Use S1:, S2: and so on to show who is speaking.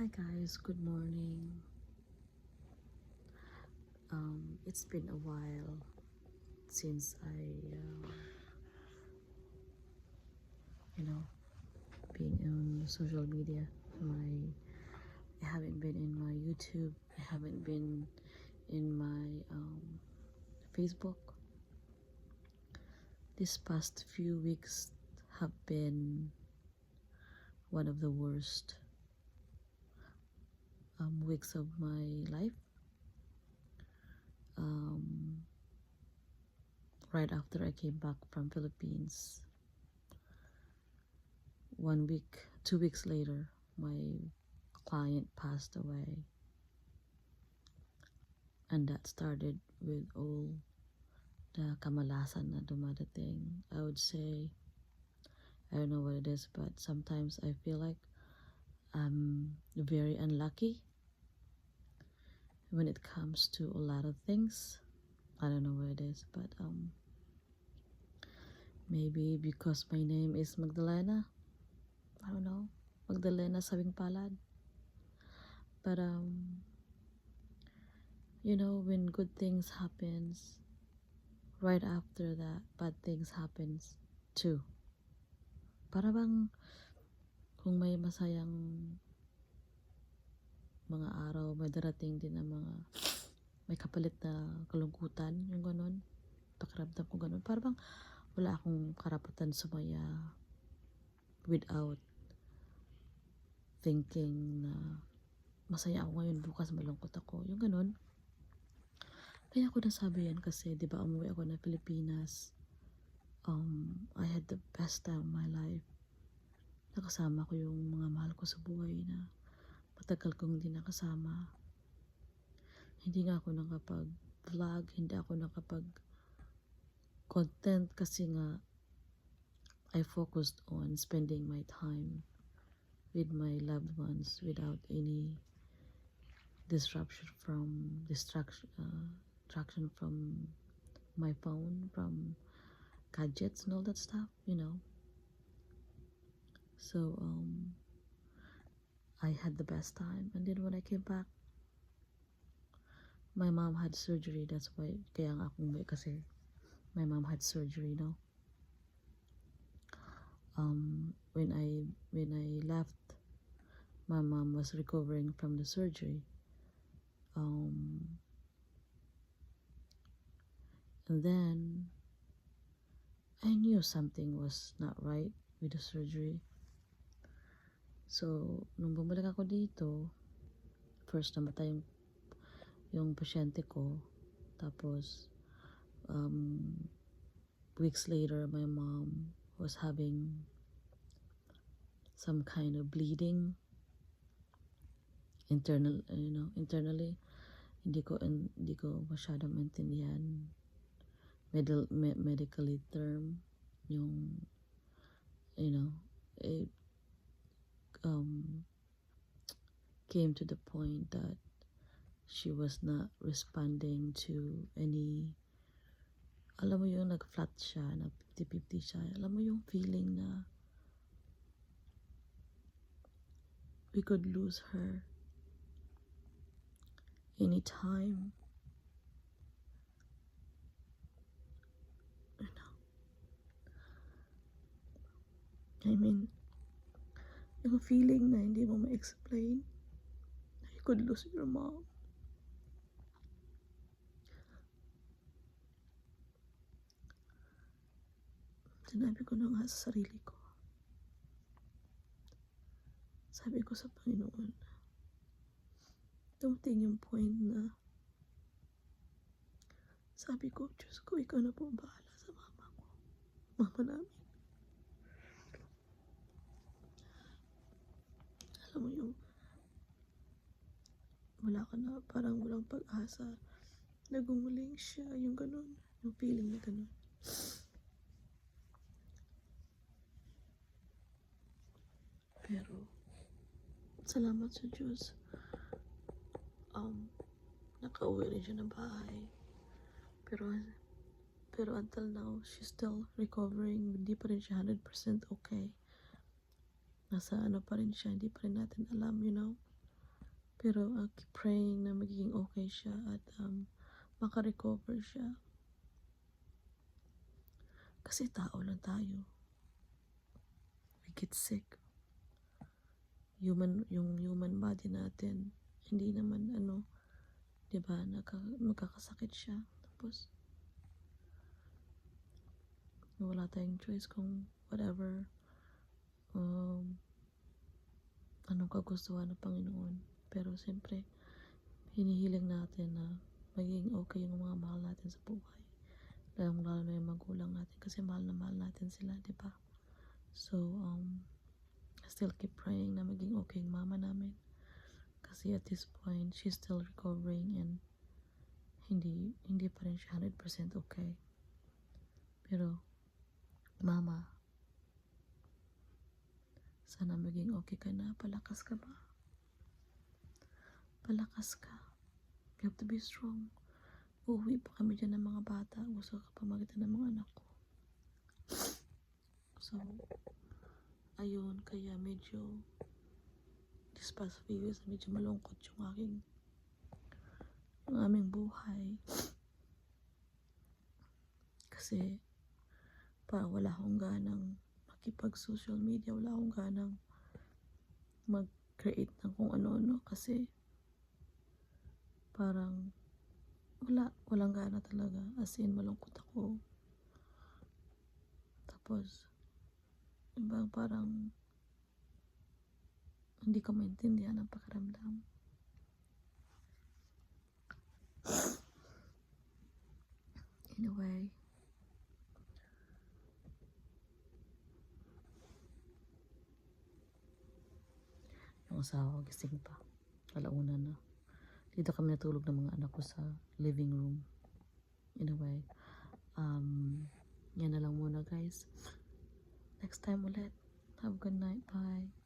S1: Hi guys, good morning. Um, it's been a while since I, uh, you know, been on social media. My, I haven't been in my YouTube. I haven't been in my um, Facebook. This past few weeks have been one of the worst um, weeks of my life. Um, right after I came back from Philippines, one week, two weeks later, my client passed away, and that started with all the kamalasan na dumadating. I would say, I don't know what it is, but sometimes I feel like I'm very unlucky when it comes to a lot of things. I don't know what it is, but um maybe because my name is Magdalena. I don't know. Magdalena Sabing Palad. But um you know when good things happens right after that bad things happens too. Para bang kung may masayang mga araw, may darating din na mga may kapalit na kalungkutan, yung ganun. Pakiramdam ko ganun. Para bang wala akong karapatan sumaya without thinking na masaya ako ngayon, bukas malungkot ako. Yung ganun. Kaya ako nasabi yan kasi, di ba, umuwi ako na Pilipinas. Um, I had the best time of my life. Nakasama ko yung mga mahal ko sa buhay na matagal kong hindi nakasama. Hindi nga ako nakapag-vlog, hindi ako nakapag-content kasi nga I focused on spending my time with my loved ones without any disruption from distraction uh, distraction from my phone from gadgets and all that stuff you know so um I had the best time. And then when I came back, my mom had surgery. That's why, kaya nga akong umuwi kasi my mom had surgery, no? Um, when I, when I left, my mom was recovering from the surgery. Um, and then, I knew something was not right with the surgery. So, nung bumalik ako dito, first namatay yung, yung pasyente ko. Tapos, um, weeks later, my mom was having some kind of bleeding internal you know internally hindi ko hindi ko masyadong maintindihan medical me, medically term yung you know it um, came to the point that she was not responding to any alam mo yung nag-flat siya na 50-50 siya alam mo yung feeling na we could lose her anytime. You know. I mean yung feeling na hindi mo ma-explain na you could lose your mom. Sinabi ko na nga sa sarili ko. Sabi ko sa Panginoon, dumating yung point na sabi ko, Diyos ko, ikaw na po ang bahala sa mama ko. Mama namin. Alam mo yung wala ka na, parang walang pag-asa. Nagumuling siya, yung ganun. Yung feeling na ganun. Pero, salamat sa Diyos. Um, nakauwi rin siya ng bahay. Pero, pero until now, she's still recovering. Hindi pa rin siya 100% okay nasa ano pa rin siya, hindi pa rin natin alam, you know. Pero I keep praying na magiging okay siya at um, makarecover siya. Kasi tao lang tayo. We get sick. Human, yung human body natin, hindi naman ano, di ba, magkakasakit siya. Tapos, wala tayong choice kung whatever um, anong kagustuhan ng Panginoon. Pero siyempre, hinihiling natin na maging okay yung mga mahal natin sa buhay. Lalong lalo na yung magulang natin kasi mahal na mahal natin sila, di ba? So, um, still keep praying na maging okay yung mama namin. Kasi at this point, she's still recovering and hindi hindi pa rin siya 100% okay. Pero, mama, sana maging okay ka na. Palakas ka ba? Palakas ka. You have to be strong. Uuwi pa kami dyan ng mga bata. Gusto ka pa makita ng mga anak ko. So, ayun. Kaya medyo this past few years, medyo malungkot yung aking yung aming buhay. Kasi, parang wala akong ganang makipag social media, wala akong ganang mag-create ng kung ano-ano kasi parang wala, walang gana talaga. As in, malungkot ako. Tapos, diba, parang hindi ko maintindihan ang pakiramdam. Anyway, yung asawa gising pa. Alauna na. Dito kami natulog ng mga anak ko sa living room. Anyway, um, yan na lang muna guys. Next time ulit. Have a good night. Bye.